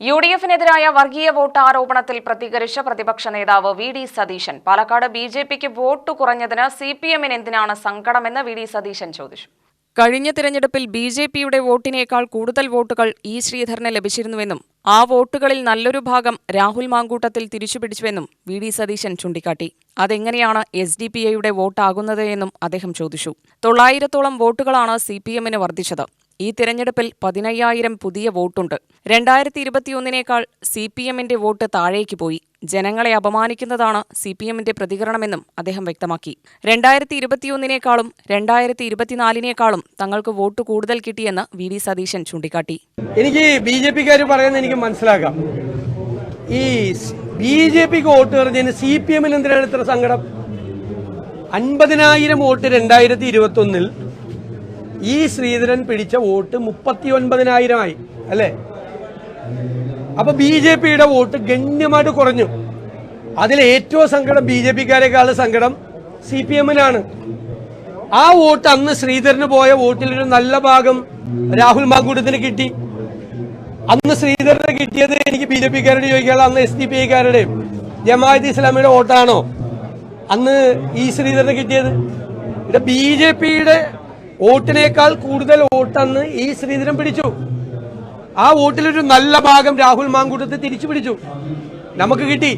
U D എഫിനെതിരായ വർഗീയ vote ആരോപണത്തിൽ പ്രതികരിച്ച പ്രതിപക്ഷ നേതാവ് V D Satheesan. Palakkad B J പിക്ക് വോട്ട് കുറഞ്ഞതിന് സി പി എമ്മിന് എന്തിനാണ് സങ്കടമെന്ന് വി ഡി സതീശൻ ചോദിച്ചു. കഴിഞ്ഞ തിരഞ്ഞെടുപ്പിൽ ബി ജെ പിയുടെ വോട്ടിനേക്കാൾ കൂടുതൽ വോട്ടുകൾ ഇ ശ്രീധരന് ലഭിച്ചിരുന്നുവെന്നും ആ വോട്ടുകളിൽ നല്ലൊരു ഭാഗം രാഹുൽ മാങ്കൂട്ടത്തിൽ തിരിച്ചുപിടിച്ചുവെന്നും വി ഡി സതീശൻ ചൂണ്ടിക്കാട്ടി. അതെങ്ങനെയാണ് എസ് ഡി പി ഐയുടെ വോട്ടാകുന്നത് എന്നും അദ്ദേഹം ചോദിച്ചു. തൊള്ളായിരത്തോളം വോട്ടുകളാണ് സി പി എമ്മിന് വർദ്ധിച്ചത്. ഈ തിരഞ്ഞെടുപ്പിൽ പതിനയ്യായിരം പുതിയ വോട്ടുണ്ട്. രണ്ടായിരത്തി ഇരുപത്തിയൊന്നിനേക്കാൾ സി പി എമ്മിന്റെ വോട്ട് താഴേക്ക് പോയി. ജനങ്ങളെ അപമാനിക്കുന്നതാണ് സി പി എമ്മിന്റെ പ്രതികരണമെന്നും അദ്ദേഹം വ്യക്തമാക്കി. രണ്ടായിരത്തി ഇരുപത്തിയൊന്നിനേക്കാളും രണ്ടായിരത്തി ഇരുപത്തിനാലിനേക്കാളും തങ്ങൾക്ക് വോട്ട് കൂടുതൽ കിട്ടിയെന്ന് വി ഡി സതീശൻ ചൂണ്ടിക്കാട്ടി. എനിക്ക് ബി ജെ പിക്കാർ പറയുന്നത് എനിക്ക് മനസ്സിലാക്കാം. ഈ ബി ജെ പിക്ക് വോട്ട് പറഞ്ഞതിന് സി പി എമ്മിന് എന്തിനാണ് ഇത്ര സങ്കടം? അൻപതിനായിരം വോട്ട് രണ്ടായിരത്തി ഇരുപത്തി ഒന്നിൽ ഈ ശ്രീധരൻ പിടിച്ച വോട്ട് മുപ്പത്തി ഒൻപതിനായിരമായി അല്ലേ? അപ്പൊ ബി ജെ പിയുടെ വോട്ട് ഗണ്യമായിട്ട് കുറഞ്ഞു. അതിൽ ഏറ്റവും സങ്കടം ബി ജെ പിക്കാരെക്കാളും സങ്കടം സി പി എമ്മിനാണ്. ആ വോട്ട് അന്ന് ശ്രീധരന് പോയ വോട്ടിൽ വോട്ടിലൊരു നല്ല ഭാഗം രാഹുൽ മാങ്കൂട്ടത്തിന് കിട്ടി. അന്ന് ശ്രീധരന് കിട്ടിയത് എനിക്ക് ബി ജെ പിക്കാരോട് ചോദിക്കാനുള്ള അന്ന് എസ് ഡി പി ഐക്കാരുടെയും ജമാഅത്ത് ഇസ്ലാമിയുടെ വോട്ടാണോ? അന്ന് ഈ ശ്രീധരന് കിട്ടിയത്. ഇവിടെ ബി ജെ പിയുടെ വോട്ടിനേക്കാൾ കൂടുതൽ വോട്ടെന്ന് ഈ ശ്രീധരൻ പിടിച്ചു. ആ വോട്ടിലൊരു നല്ല ഭാഗം രാഹുൽ മാങ്കൂട്ടത്തെ തിരിച്ചു പിടിച്ചു. നമുക്ക് കിട്ടി.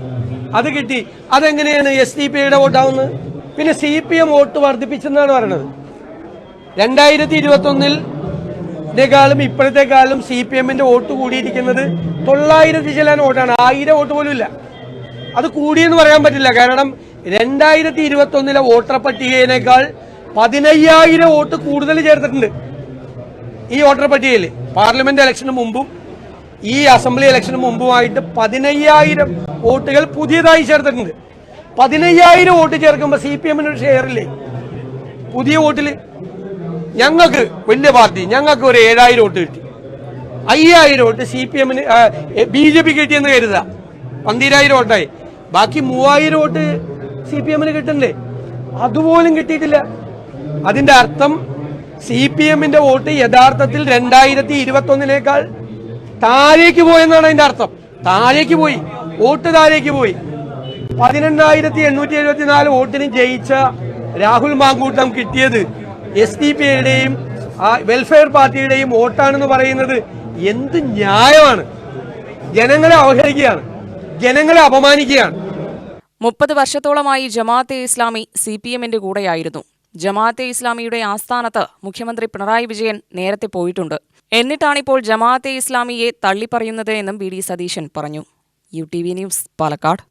അത് കിട്ടി. അതെങ്ങനെയാണ് എസ് ഡി പി ഐയുടെ വോട്ടാവുന്നത്? പിന്നെ സി പി എം വോട്ട് വർദ്ധിപ്പിച്ചെന്നാണ് പറയുന്നത് രണ്ടായിരത്തി ഇരുപത്തി ഇതിനേക്കാളും ഇപ്പോഴത്തെ കാലം സി പി എമ്മിന്റെ വോട്ട് കൂടിയിരിക്കുന്നത് തൊള്ളായിരത്തി ചെല്ലാൻ വോട്ടാണ്. ആയിരം വോട്ട് പോലും ഇല്ല. അത് കൂടിയെന്ന് പറയാൻ പറ്റില്ല. കാരണം രണ്ടായിരത്തി ഇരുപത്തി ഒന്നിലെ വോട്ടർ പട്ടികയിനേക്കാൾ പതിനയ്യായിരം വോട്ട് കൂടുതൽ ചേർത്തിട്ടുണ്ട് ഈ വോട്ടർ പട്ടികയിൽ പാർലമെന്റ് ഇലക്ഷന് മുമ്പും ഈ അസംബ്ലി ഇലക്ഷന് മുമ്പുമായിട്ട് പതിനയ്യായിരം വോട്ടുകൾ പുതിയതായി ചേർത്തിട്ടുണ്ട്. പതിനയ്യായിരം വോട്ട് ചേർക്കുമ്പോൾ സി പി എമ്മിന് ഒരു ഷെയറില്ലേ പുതിയ വോട്ടിൽ ഞങ്ങൾക്ക് വലിയ പാർട്ടി ഞങ്ങൾക്ക് ഒരു ഏഴായിരം വോട്ട് കിട്ടി. അയ്യായിരം വോട്ട് സി പി എമ്മിന് ബി ജെ പി കിട്ടിയെന്ന് കരുതുക. പന്തിരായിരം വോട്ടായി. ബാക്കി മൂവായിരം വോട്ട് സി പി എമ്മിന് കിട്ടണ്ടേ അതുപോലും കിട്ടിയിട്ടില്ല. അതിന്റെ അർത്ഥം സി പി എമ്മിന്റെ വോട്ട് യഥാർത്ഥത്തിൽ രണ്ടായിരത്തി ഇരുപത്തി ഒന്നിനേക്കാൾ താഴേക്ക് പോയെന്നാണ് അതിന്റെ അർത്ഥം. താഴേക്ക് പോയി. വോട്ട് താഴേക്ക് പോയി. പതിനെണ്ണായിരത്തി എണ്ണൂറ്റി എഴുപത്തിനാല് വോട്ടിന് ജയിച്ച രാഹുൽ മാങ്കൂട്ടം കിട്ടിയത് എസ് ഡി പി ഐയുടെയും വെൽഫെയർ പാർട്ടിയുടെയും വോട്ടാണെന്ന് പറയുന്നത് എന്ത് ന്യായമാണ്. ജനങ്ങളെ അവഹരിക്കുകയാണ് ജനങ്ങളെ അപമാനിക്കുകയാണ്. മുപ്പത് വർഷത്തോളമായി ജമാഅത്തെ ഇസ്ലാമി സി പി എമ്മിന്റെ കൂടെയായിരുന്നു. ജമാഅത്തെ ഇസ്ലാമിയുടെ ആസ്ഥാനത്ത് മുഖ്യമന്ത്രി പിണറായി വിജയൻ നേരത്തെ പോയിട്ടുണ്ട്. എന്നിട്ടാണിപ്പോൾ ജമാഅത്തെ ഇസ്ലാമിയെ തള്ളിപ്പറയുന്നത് എന്നും ബി ഡി സതീശൻ പറഞ്ഞു. U T V news Palakkad.